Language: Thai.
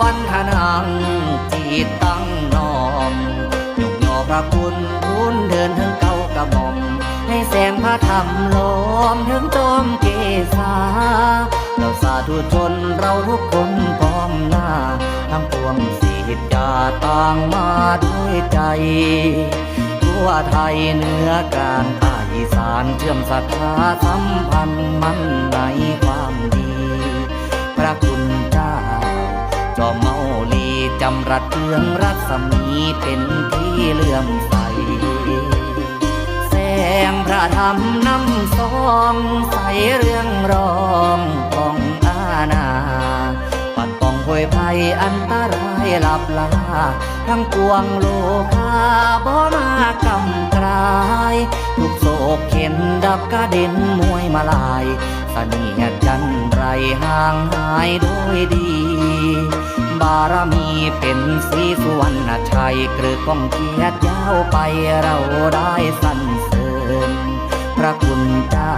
วันทางที่ตั้งนอมยกยอพระคุณทุนเดินถึงเก้ากระหม่อม ให้แสงพระธรรมล้อมถึงจอมเกษาเราสาธุชนเราทุกคนพร้อมหน้าทั้งปวงสิบจาต่างมาด้วยใจ ทั่วไทยเหนือกางใต้อีสานเชื่อมศรัทธาสัมพันธ์มันในความดี พระคุณ จอมเมาลีจำรัดเรืองรัศมีเป็นที่เลื่อมใส แสงพระธรรมนำสองใสเรื่องรองของอาณาปัดป้องห้วยภัยอันตรายหลับลา ทั้งปวงโลกาบ่มากำกลาย ทุกโศกเข็นดับกระเด็นมวยมาลายสนี ห่างหายโดยดี บารมีเป็นสีสุวรรณชัยเกลือกองเกียรติยาวไปเราได้สรรเสริญพระคุณเจ้า